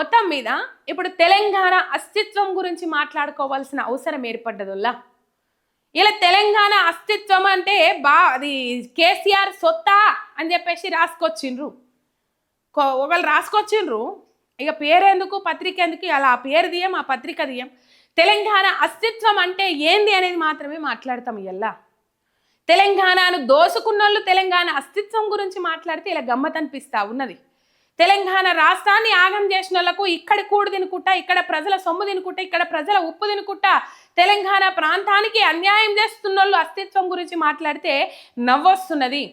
మొత్తం మీద ఇప్పుడు తెలంగాణ అస్తిత్వం గురించి మాట్లాడుకోవాల్సిన అవసరం ఏర్పడ్డదుల్లా? ఇలా తెలంగాణ అస్తిత్వం అంటే బా అది కేసీఆర్ సొత్తా అని చెప్పేసి రాసుకొచ్చిండ్రు. ఒకళ్ళు రాసుకొచ్చిండ్రు ఇక పేరెందుకు పత్రిక ఎందుకు అలా ఆ పేరు దియం ఆ పత్రిక దియం. తెలంగాణ అస్తిత్వం అంటే ఏంది అనేది మాత్రమే మాట్లాడతాం ఇలా తెలంగాణను దోసుకున్నోళ్ళు తెలంగాణ అస్తిత్వం గురించి మాట్లాడితే ఇలా గమ్మత్ అనిపిస్తా ఉన్నది. తెలంగాణ రాష్ట్రాన్ని ఆగం చేసిన వాళ్ళకు ఇక్కడ కూడు తినుకుంటా ఇక్కడ ప్రజల సొమ్ము తినుకుంటా ఇక్కడ ప్రజల ఉప్పు తినుకుంటా తెలంగాణ ప్రాంతానికి అన్యాయం చేస్తున్న వాళ్ళు అస్తిత్వం గురించి మాట్లాడితే నవ్వొస్తున్నది.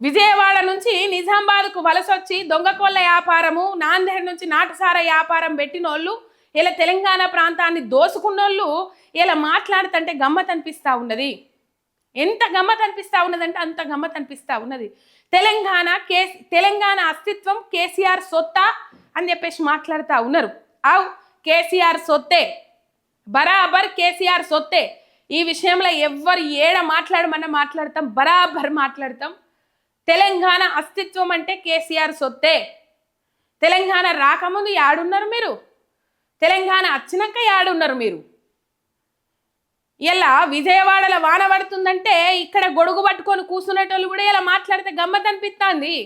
విజయవాడ నుంచి నిజామాబాద్కు వలస వచ్చి వ్యాపారము నాందేడ్ నుంచి నాటుసార వ్యాపారం పెట్టిన వాళ్ళు ఇలా తెలంగాణ ప్రాంతాన్ని దోసుకున్నోళ్ళు ఇలా మాట్లాడుతుంటే గమ్మత్ అనిపిస్తూ ఉన్నది. ఎంత గమ్మత్ అనిపిస్తూ ఉన్నదంటే అంత గమ్మత్ అనిపిస్తూ ఉన్నది. తెలంగాణ కే తెలంగాణ అస్తిత్వం కేసీఆర్ సొత్తా అని చెప్పేసి మాట్లాడుతూ ఉన్నారు. అవు కేసీఆర్ సొత్తే బరాబర్ కేసీఆర్ సొత్తే ఈ విషయంలో ఎవ్వరు ఏడ మాట్లాడమన్నా మాట్లాడతాం బరాబర్ మాట్లాడతాం. తెలంగాణ అస్తిత్వం అంటే కేసీఆర్ సొత్తే. తెలంగాణ రాకముందు యాడున్నారు మీరు? తెలంగాణ వచ్చినాక యాడున్నారు మీరు? ఇలా విజయవాడలో వాన పడుతుందంటే ఇక్కడ గొడుగు పట్టుకొని కూర్చునేటోళ్ళు కూడా ఇలా మాట్లాడితే గమ్మత్ అనిపిస్తుంది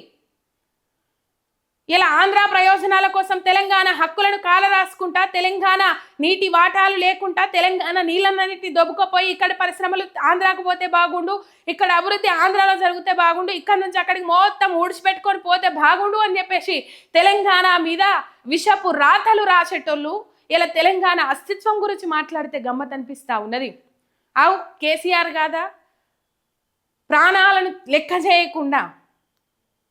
ఇలా ఆంధ్ర ప్రయోజనాల కోసం తెలంగాణ హక్కులను కాల రాసుకుంటా తెలంగాణ నీటి వాటాలు లేకుండా తెలంగాణ నీళ్ళన్నిటి దొబ్బుకపోయి ఇక్కడ పరిశ్రమలు ఆంధ్రాకు పోతే బాగుండు ఇక్కడ అభివృద్ధి ఆంధ్రాలో జరిగితే బాగుండు ఇక్కడ నుంచి అక్కడికి మొత్తం ఊడిచిపెట్టుకొని పోతే బాగుండు అని చెప్పేసి తెలంగాణ మీద విషపు రాతలు రాసేటోళ్ళు ఇలా తెలంగాణ అస్తిత్వం గురించి మాట్లాడితే గమ్మత్ అనిపిస్తూ ఉన్నది. అవు కేసీఆర్ కాదా ప్రాణాలను లెక్క చేయకుండా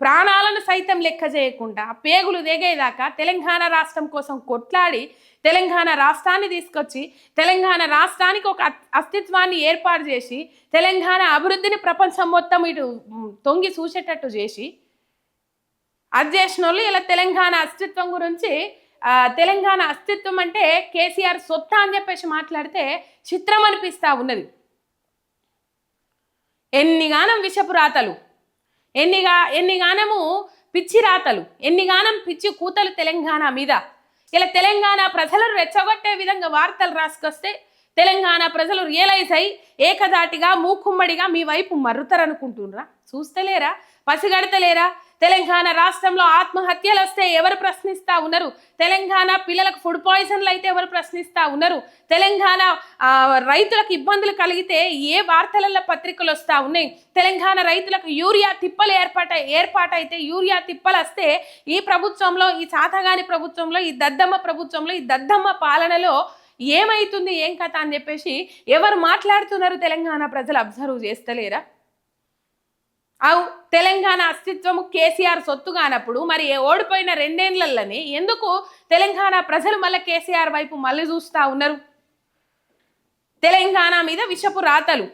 ప్రాణాలను సైతం లెక్క చేయకుండా పేగులు దిగేదాకా తెలంగాణ రాష్ట్రం కోసం కొట్లాడి తెలంగాణ రాష్ట్రాన్ని తీసుకొచ్చి తెలంగాణ రాష్ట్రానికి ఒక అస్తిత్వాన్ని ఏర్పాటు చేసి తెలంగాణ అభివృద్ధిని ప్రపంచం మొత్తం ఇటు తొంగి చూసేటట్టు చేసి అది చేసిన వాళ్ళు ఇలా తెలంగాణ అస్తిత్వం గురించి తెలంగాణ అస్తిత్వం అంటే కేసీఆర్ సొత్తా అని చెప్పేసి మాట్లాడితే చిత్రం అనిపిస్తా ఉన్నది. ఎన్నిగానం విషపు రాతలు ఎన్నిగా ఎన్నిగానము పిచ్చి రాతలు ఎన్నిగానం పిచ్చి కూతలు తెలంగాణ మీద. ఇలా తెలంగాణ ప్రజలను రెచ్చగొట్టే విధంగా వార్తలు రాసుకొస్తే తెలంగాణ ప్రజలు రియలైజ్ అయి ఏకదాటిగా మూకుమ్మడిగా మీ వైపు మర్రుతారనుకుంటున్నారా? చూస్తలేరా? పసిగడతలేరా? తెలంగాణ రాష్ట్రంలో ఆత్మహత్యలు వస్తే ఎవరు ప్రశ్నిస్తా ఉన్నారు? తెలంగాణ పిల్లలకు ఫుడ్ పాయిజన్లు అయితే ఎవరు ప్రశ్నిస్తా ఉన్నారు? తెలంగాణ రైతులకు ఇబ్బందులు కలిగితే ఏ వార్తలలో పత్రికలు వస్తూ ఉన్నాయి? తెలంగాణ రైతులకు యూరియా తిప్పలు ఏర్పాట ఏర్పాటైతే యూరియా తిప్పలు వస్తే ఈ ప్రభుత్వంలో ఈ చాతగాని ప్రభుత్వంలో ఈ దద్దమ్మ ప్రభుత్వంలో ఈ దద్దమ్మ పాలనలో ఏమైతుంది ఏం కథ అని చెప్పేసి ఎవరు మాట్లాడుతున్నారు తెలంగాణ ప్రజలు? అబ్జర్వ్ చేస్తలేరా? అవు తెలంగాణ అస్తిత్వము కేసీఆర్ సొత్తు కానప్పుడు మరి ఓడిపోయిన రెండేళ్ళలోనే ఎందుకు తెలంగాణ ప్రజలు మళ్ళీ కేసీఆర్ వైపు మళ్ళీ చూస్తూ ఉన్నారు? తెలంగాణ మీద విషపు రాతలు.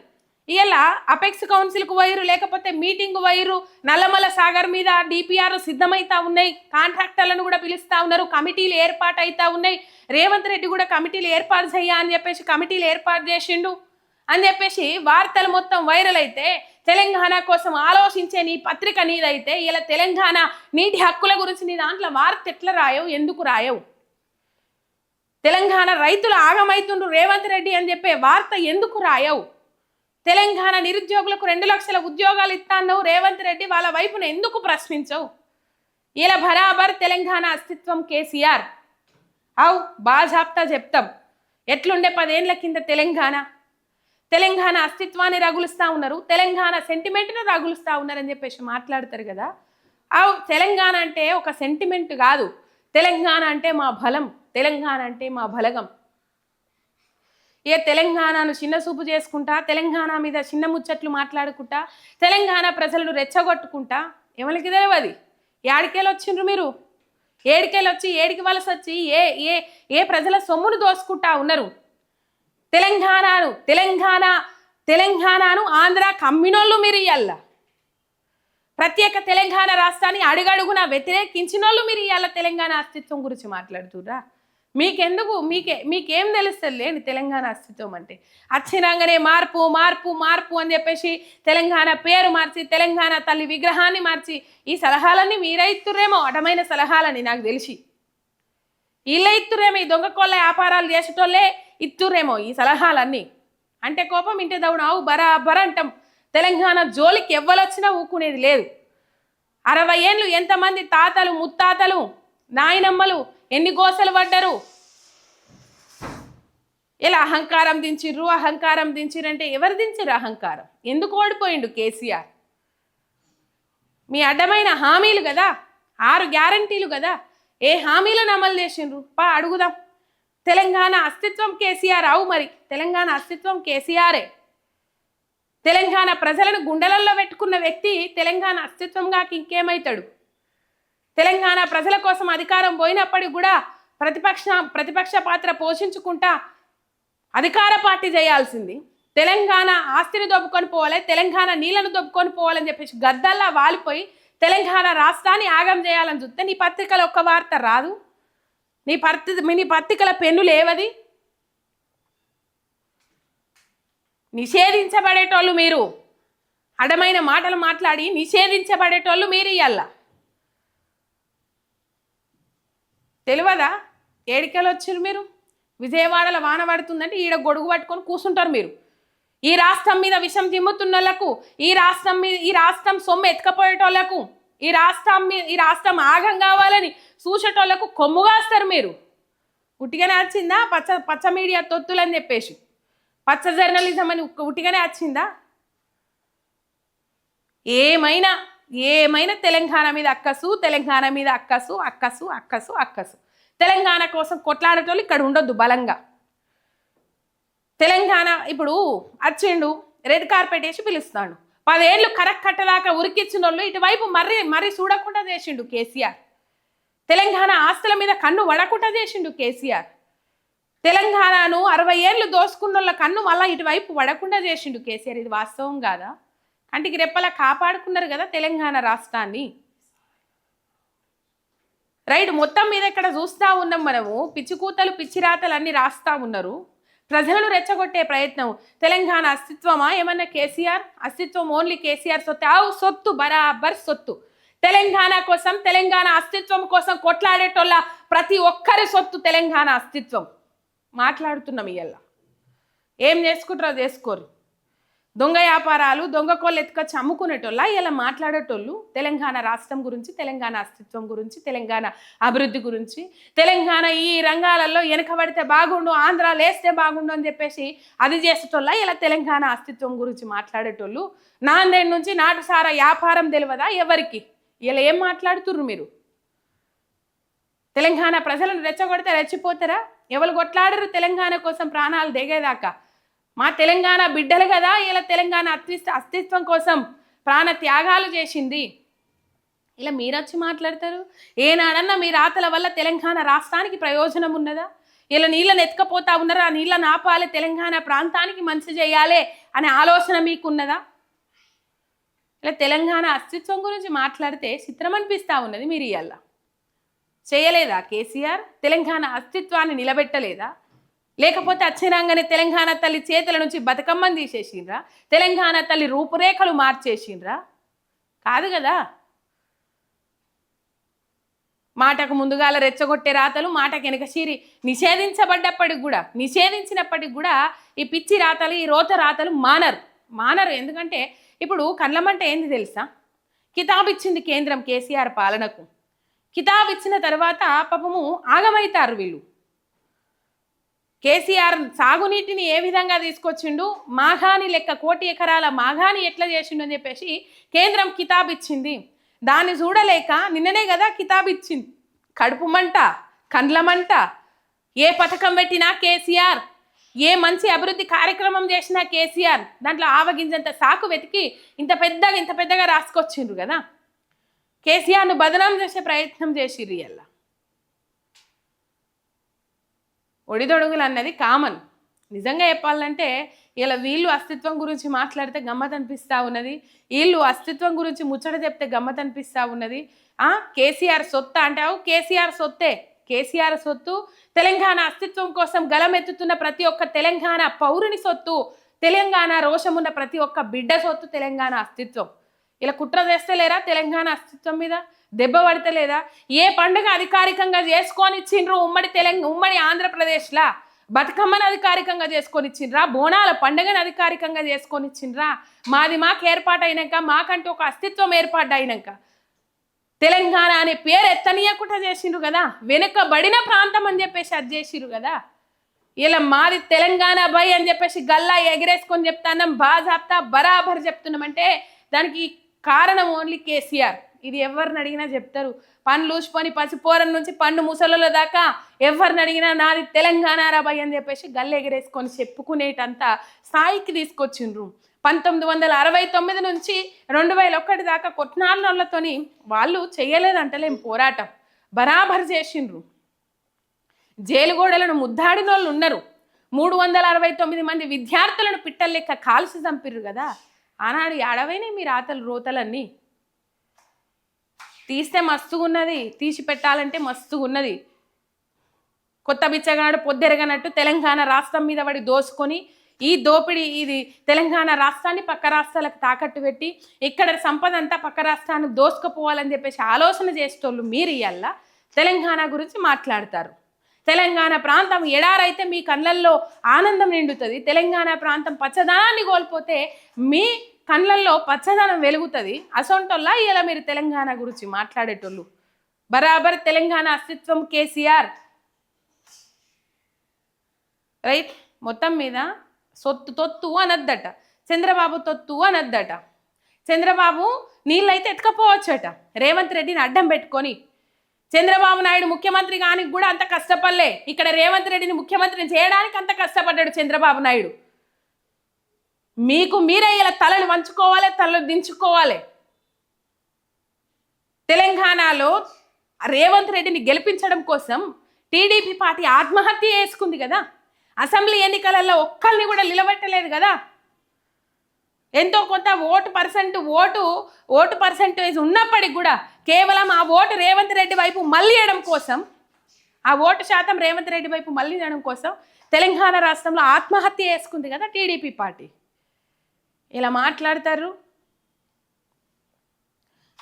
ఇలా అపెక్స్ కౌన్సిల్కు వైరు లేకపోతే మీటింగ్ వైరు నల్లమల సాగర్ మీద డిపిఆర్ సిద్ధమైతా ఉన్నాయి. కాంట్రాక్టర్లను కూడా పిలుస్తూ ఉన్నారు. కమిటీలు ఏర్పాటు అవుతా ఉన్నాయి. రేవంత్ రెడ్డి కూడా కమిటీలు ఏర్పాటు చేయ అని చెప్పేసి కమిటీలు ఏర్పాటు చేసిండు. అని చెప్పేసి వార్తలు మొత్తం వైరల్ అయితే తెలంగాణ కోసం ఆలోచించే నీ పత్రిక నీదైతే ఇలా తెలంగాణ నీటి హక్కుల గురించి నీ దాంట్లో వార్త ఎట్లా రాయవు ఎందుకు రాయవు? తెలంగాణ రైతులు ఆగమైతుండ్రు రేవంత్ రెడ్డి అని చెప్పే వార్త ఎందుకు రాయవు? తెలంగాణ నిరుద్యోగులకు రెండు లక్షల ఉద్యోగాలు ఇస్తాను రేవంత్ రెడ్డి వాళ్ళ వైపున ఎందుకు ప్రశ్నించవు? ఇలా బరాబర్ తెలంగాణ అస్తిత్వం కేసీఆర్. అవు బాజాప్తా చెప్తాం. ఎట్లుండే పదేండ్ల కింద తెలంగాణ? తెలంగాణ అస్తిత్వాన్ని రగులుస్తూ ఉన్నారు తెలంగాణ సెంటిమెంట్ను రగులుస్తూ ఉన్నారని చెప్పేసి మాట్లాడతారు కదా. ఆ తెలంగాణ అంటే ఒక సెంటిమెంట్ కాదు. తెలంగాణ అంటే మా బలం తెలంగాణ అంటే మా బలగం. ఏ తెలంగాణను చిన్న చూపు చేసుకుంటా తెలంగాణ మీద చిన్న ముచ్చట్లు మాట్లాడుకుంటా తెలంగాణ ప్రజలను రెచ్చగొట్టుకుంటా? ఎవరికి తెలియదు ఏడికేలు వచ్చిండ్రు మీరు? ఏడికేలు వచ్చి ఏడికి వలస వచ్చి ఏ ఏ ఏ ప్రజల సొమ్మును దోసుకుంటా ఉన్నారు? తెలంగాణను తెలంగాణ తెలంగాణను ఆంధ్ర కమ్మినోళ్ళు మీరు ఇయ్యాల. ప్రత్యేక తెలంగాణ రాష్ట్రాన్ని అడుగడుగున వ్యతిరేకించినోళ్ళు మీరు ఇవాళ తెలంగాణ అస్తిత్వం గురించి మాట్లాడుతుర్రా. మీకెందుకు మీకే మీకేం తెలుస్తుంది లేని తెలంగాణ అస్తిత్వం అంటే? అచ్చినంగానే మార్పు మార్పు మార్పు అని చెప్పేసి తెలంగాణ పేరు మార్చి తెలంగాణ తల్లి విగ్రహాన్ని మార్చి ఈ సలహాలన్నీ మీరే ఇస్తుర్రేమో అటమైన సలహాలని నాకు తెలిసి. వీళ్ళే ఇత్తురేమో ఈ దొంగకోళ్ళ వ్యాపారాలు చేసేటోళ్ళే ఇత్తురేమో ఈ సలహాలన్నీ. అంటే కోపం ఇంటి దౌడు ఆవు బరాబర్ అంటాం. తెలంగాణ జోలికి ఎవ్వలొచ్చినా ఊకునేది లేదు. అరవై ఏళ్ళు ఎంతమంది తాతలు ముత్తాతలు నాయనమ్మలు ఎన్ని గోసలు పడ్డరు? ఇలా అహంకారం దించిర్రు అహంకారం దించిరంటే ఎవరు దించిరు అహంకారం? ఎందుకు ఓడిపోయిండు కేసీఆర్? మీ అడ్డమైన హామీలు కదా ఆరు గ్యారంటీలు కదా ఏ హామీలను అమలు చేసిండ్రు? పా అడుగుదాం. తెలంగాణ అస్తిత్వం కేసీఆర్. అవు మరి తెలంగాణ అస్తిత్వం కేసీఆరే. తెలంగాణ ప్రజలను గుండెలలో పెట్టుకున్న వ్యక్తి తెలంగాణ అస్తిత్వంగా ఇంకేమవుతాడు తెలంగాణ ప్రజల కోసం అధికారం పోయినప్పటికి కూడా ప్రతిపక్ష ప్రతిపక్ష పాత్ర పోషించుకుంటా అధికార పార్టీ చేయాల్సింది. తెలంగాణ ఆస్తిని దొబ్బుకొని పోవాలి తెలంగాణ నీళ్ళను దొబ్బుకొని పోవాలని చెప్పేసి గద్దల్లా వాలిపోయి తెలంగాణ రాష్ట్రాన్ని ఆగం చేయాలని చూస్తే నీ పత్రికలో ఒక్క వార్త రాదు? నీ పత్రి నీ పత్తికల పెన్ను లేవది నిషేధించబడేటోళ్ళు మీరు. అడమైన మాటలు మాట్లాడి నిషేధించబడేటోళ్ళు మీరు ఇయ్యాల. తెలియదా? ఏడికెళ్ళి వచ్చారు మీరు? విజయవాడలో వాన పడుతుందంటే ఈడ గొడుగు పట్టుకొని కూర్చుంటారు మీరు. ఈ రాష్ట్రం మీద విషం చిమ్ముతున్నోళ్ళకు ఈ రాష్ట్రం మీద ఈ రాష్ట్రం సొమ్ము ఎత్తుకపోయేటోళ్ళకు ఈ రాష్ట్రం మీద ఈ రాష్ట్రం ఆగం కావాలని చూసేటోళ్ళకు కొమ్ముగాస్తారు మీరు. ఉట్టిగానే వచ్చిందా పచ్చ పచ్చ మీడియా తొత్తులు అని చెప్పేసి. పచ్చ జర్నలిజం అని ఉట్టిగానే వచ్చిందా ఏమైనా ఏమైనా తెలంగాణ మీద అక్కసు తెలంగాణ మీద అక్కసు అక్కసు అక్కసు అక్కసు. తెలంగాణ కోసం కొట్లాడేటోళ్ళు ఇక్కడ ఉండొద్దు బలంగా. తెలంగాణ ఇప్పుడు వచ్చిండు రెడ్ కార్పెట్ వేసి పిలుస్తాడు. పదేళ్ళు కరెక్ట్ కట్టదాకా ఉరికిచ్చిన వాళ్ళు ఇటువైపు మర్రి మర్రి చూడకుండా చేసిండు కేసీఆర్. తెలంగాణ ఆస్తుల మీద కన్ను వడకుండా చేసిండు కేసీఆర్. తెలంగాణను అరవై ఏళ్ళు దోసుకున్న వాళ్ళ కన్ను మళ్ళీ ఇటువైపు వడకుండా చేసిండు కేసీఆర్. ఇది వాస్తవం కాదా? కంటికి రెప్పలా కాపాడుకున్నారు కదా తెలంగాణ రాష్ట్రాన్ని. రైట్ మొత్తం మీద ఇక్కడ చూస్తూ ఉన్నాం మనము పిచ్చికూతలు పిచ్చిరాతలు అన్ని రాస్తా ఉన్నారు. ప్రజలను రెచ్చగొట్టే ప్రయత్నం. తెలంగాణ అస్తిత్వమా? ఏమన్నా కేసీఆర్? అస్తిత్వం ఓన్లీ కేసీఆర్ సొత్తు. ఆవు సొత్తు బరాబర్ సొత్తు. తెలంగాణ కోసం తెలంగాణ అస్తిత్వం కోసం కొట్లాడేటోళ్ళ ప్రతి ఒక్కరి సొత్తు తెలంగాణ అస్తిత్వం. మాట్లాడుతున్నాం ఇవాళ ఏం చేసుకుంటారో చేసుకోరు. దొంగ వ్యాపారాలు దొంగ కోళ్ళు ఎత్తుకొచ్చి అమ్ముకునేటోళ్ళ ఇలా మాట్లాడేటోళ్ళు తెలంగాణ రాష్ట్రం గురించి తెలంగాణ అస్తిత్వం గురించి తెలంగాణ అభివృద్ధి గురించి. తెలంగాణ ఈ రంగాలలో వెనకబడితే బాగుండు ఆంధ్ర లేస్తే బాగుండు అని చెప్పేసి అది చేసేటోళ్ళ ఇలా తెలంగాణ అస్తిత్వం గురించి మాట్లాడేటోళ్ళు. నాందేడ్ నుంచి నాటుసారా వ్యాపారం తెలియదా ఎవరికి? ఇలా ఏం మాట్లాడుతుర్రు మీరు? తెలంగాణ ప్రజలను రెచ్చగొడితే రెచ్చిపోతారా? ఎవరు కొట్లాడరు తెలంగాణ కోసం ప్రాణాలు దిగేదాకా? మా తెలంగాణ బిడ్డలు కదా ఇలా తెలంగాణ అస్తిత్వ అస్తిత్వం కోసం ప్రాణ త్యాగాలు చేసింది. ఇలా మీరొచ్చి మాట్లాడతారు? ఏనాడన్నా మీ రాతల వల్ల తెలంగాణ రాష్ట్రానికి ప్రయోజనం ఉన్నదా? ఇలా నీళ్ళని ఎత్తుకపోతా ఉన్నారా? ఆ నీళ్ళని ఆపాలి తెలంగాణ ప్రాంతానికి మంచి చేయాలి అనే ఆలోచన మీకున్నదా? ఇలా తెలంగాణ అస్తిత్వం గురించి మాట్లాడితే చిత్రం అనిపిస్తూ ఉన్నది మీరు ఇవాళ చేయలేదా కేసీఆర్? తెలంగాణ అస్తిత్వాన్ని నిలబెట్టలేదా? లేకపోతే అచ్చిరాంగానే తెలంగాణ తల్లి చేతుల నుంచి బతుకమ్మని తీసేసిండ్రా? తెలంగాణ తల్లి రూపురేఖలు మార్చేసిండ్రా? కాదు కదా. మాటకు ముందుగాల రెచ్చగొట్టే రాతలు మాటకు వెనక చీరి నిషేధించబడ్డప్పటికి కూడా నిషేధించినప్పటికి కూడా ఈ పిచ్చి రాతలు ఈ రోత రాతలు మానరు. మానరు. ఎందుకంటే ఇప్పుడు కండ్లమంట ఏంది తెలుసా? కితాబ్ ఇచ్చింది కేంద్రం కేసీఆర్ పాలనకు. కితాబ్ ఇచ్చిన తర్వాత పాపము ఆగమైతారు వీళ్ళు. కేసీఆర్ సాగునీటిని ఏ విధంగా తీసుకొచ్చిండు? మాఘాని లెక్క కోటి ఎకరాల మాఘాని ఎట్లా చేసిండు అని చెప్పేసి కేంద్రం కితాబ్ ఇచ్చింది దాన్ని చూడలేక నిన్ననే కదా కితాబ్ ఇచ్చింది కడుపు మంట కండ్లమంట ఏ పథకం పెట్టినా కేసీఆర్ ఏ మంచి అభివృద్ధి కార్యక్రమం చేసినా కేసీఆర్ దాంట్లో ఆవగింజంత సాకు వెతికి ఇంత పెద్దగా ఇంత పెద్దగా రాసుకొచ్చిండ్రు కదా. కేసీఆర్ను బదనాం చేసే ప్రయత్నం చేసిర్రు ఇలా ఒడిదొడుగులు అన్నది కామన్. నిజంగా చెప్పాలంటే ఇలా వీళ్ళు అస్తిత్వం గురించి మాట్లాడితే గమ్మత్ అనిపిస్తూ ఉన్నది. వీళ్ళు అస్తిత్వం గురించి ముచ్చట చెప్తే గమ్మత్ అనిపిస్తూ ఉన్నది కేసీఆర్ సొత్త అంటావు? కేసీఆర్ సొత్తే. కేసీఆర్ సొత్తు తెలంగాణ అస్తిత్వం కోసం గలమెత్తుతున్న ప్రతి ఒక్క తెలంగాణ పౌరుని సొత్తు తెలంగాణ రోషమున్న ప్రతి ఒక్క బిడ్డ సొత్తు తెలంగాణ అస్తిత్వం. ఇలా కుట్ర చేస్తలేరా తెలంగాణ అస్తిత్వం మీద? దెబ్బ పడతలేదా ఏ పండుగ అధికారికంగా చేసుకొని ఇచ్చిండ్రు ఉమ్మడి తెలంగాణ ఉమ్మడి ఆంధ్రప్రదేశ్లా? బతుకమ్మను అధికారికంగా చేసుకొని ఇచ్చిండ్రా బోనాల పండుగను అధికారికంగా చేసుకొని ఇచ్చిండ్రా మాది మాకు ఏర్పాటు అయినాక మాకంటూ ఒక అస్తిత్వం ఏర్పాటు అయినాక తెలంగాణ అనే పేరు ఎత్తనీయకుండా చేసిండ్రు కదా. వెనుకబడిన ప్రాంతం అని చెప్పేసి అది చేసిరు కదా. ఇలా మాది తెలంగాణ బై అని చెప్పేసి గల్లా ఎగిరేసుకొని చెప్తాన్నాం బాజాప్తా బరాబర్ చెప్తున్నామంటే దానికి కారణం ఓన్లీ కేసీఆర్. ఇది ఎవరిని అడిగినా చెప్తారు. పండ్లు ఊసిపోని పసిపోరం నుంచి పండు ముసలుల దాకా ఎవరిని అడిగినా నాది తెలంగాణ రాబాయ్ అని చెప్పేసి గల్ల ఎగిరేసుకొని చెప్పుకునేటంత స్థాయికి తీసుకొచ్చిండ్రు. పంతొమ్మిది వందల అరవై తొమ్మిది నుంచి రెండు వేల ఒకటి దాకా కొట్నాళ్ళతోని వాళ్ళు చేయలేదంటలేం పోరాటం. బరాబర్ చేసిండ్రు. జైలు గోడలను ముద్దాడిన వాళ్ళు ఉన్నారు. మూడు వందల అరవై తొమ్మిది మంది విద్యార్థులను పిట్టల లెక్క కాల్చి చంపిర్రు కదా. ఆనాడు అడవైనా మీ రాతలు రోతలన్నీ. తీస్తే మస్తుగా ఉన్నది తీసి పెట్టాలంటే మస్తుగా ఉన్నది కొత్త బిచ్చగాడు పొద్దెరగనట్టు తెలంగాణ రాష్ట్రం మీద పడి దోసుకొని ఈ దోపిడీ ఇది తెలంగాణ రాష్ట్రాన్ని పక్క రాష్ట్రాలకు తాకట్టు పెట్టి ఇక్కడ సంపద అంతా పక్క రాష్ట్రాన్ని దోసుకుపోవాలని చెప్పేసి ఆలోచన చేసేటోళ్ళు మీరు ఇవల్ల తెలంగాణ గురించి మాట్లాడతారు. తెలంగాణ ప్రాంతం ఎడారైతే మీ కళ్ళల్లో ఆనందం నిండుతుంది తెలంగాణ ప్రాంతం పచ్చదనాన్ని కోల్పోతే మీ కళ్ళల్లో పచ్చదనం వెలుగుతుంది. అసొంటోళ్ళ? ఇలా మీరు తెలంగాణ గురించి మాట్లాడేటోళ్ళు. బరాబర్ తెలంగాణ అస్తిత్వం కేసీఆర్. రైట్? మొత్తం మీద సొత్తు తొత్తు అనద్దట. చంద్రబాబు తొత్తు అనద్దట. చంద్రబాబు నీళ్ళైతే ఎత్తుకపోవచ్చట. రేవంత్ రెడ్డిని అడ్డం పెట్టుకొని చంద్రబాబు నాయుడు ముఖ్యమంత్రి కానికి కూడా అంత కష్టపడలే. ఇక్కడ రేవంత్ రెడ్డిని ముఖ్యమంత్రిని చేయడానికి అంత కష్టపడ్డాడు చంద్రబాబు నాయుడు. మీకు మీరే ఇలా తలలు వంచుకోవాలి తలలు దించుకోవాలి. తెలంగాణలో రేవంత్ రెడ్డిని గెలిపించడం కోసం టీడీపీ పార్టీ ఆత్మహత్య చేసుకుంది కదా. అసెంబ్లీ ఎన్నికలలో ఒక్కరిని కూడా నిలబెట్టలేదు కదా? ఎంతో కొంత vote percent vote vote percentage ఉన్నప్పటికి కూడా కేవలం ఆ ఓటు రేవంత్ రెడ్డి వైపు మళ్ళీయడం కోసం ఆ ఓటు శాతం రేవంత్ రెడ్డి వైపు మళ్ళీయడం కోసం తెలంగాణ రాష్ట్రంలో ఆత్మహత్య చేసుకుంది కదా టీడీపీ పార్టీ. ఇలా మాట్లాడతారు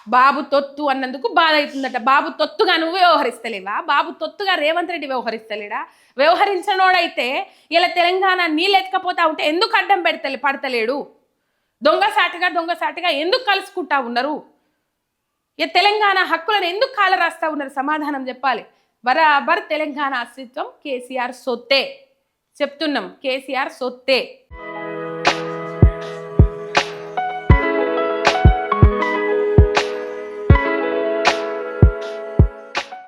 బాబు తొత్తు అన్నందుకు బాధ అవుతుందట బాబు తొత్తుగా నువ్వు వ్యవహరిస్తలేవా? బాబు తొత్తుగా రేవంత్ రెడ్డి వ్యవహరిస్తలేడా? వ్యవహరించనోడైతే ఇలా తెలంగాణ నీళ్ళెత్తకపోతా ఉంటే ఎందుకు అడ్డం పెడతలే పడతలేడు? దొంగసాటిగా దొంగసాటిగా ఎందుకు కలుసుకుంటా ఉన్నారు? ఇక తెలంగాణ హక్కులను ఎందుకు కాల రాస్తా ఉన్నారు? సమాధానం చెప్పాలి. బరాబర్ తెలంగాణ అస్తిత్వం కేసీఆర్ సొత్తే. చెప్తున్నాం కేసీఆర్ సొత్తే.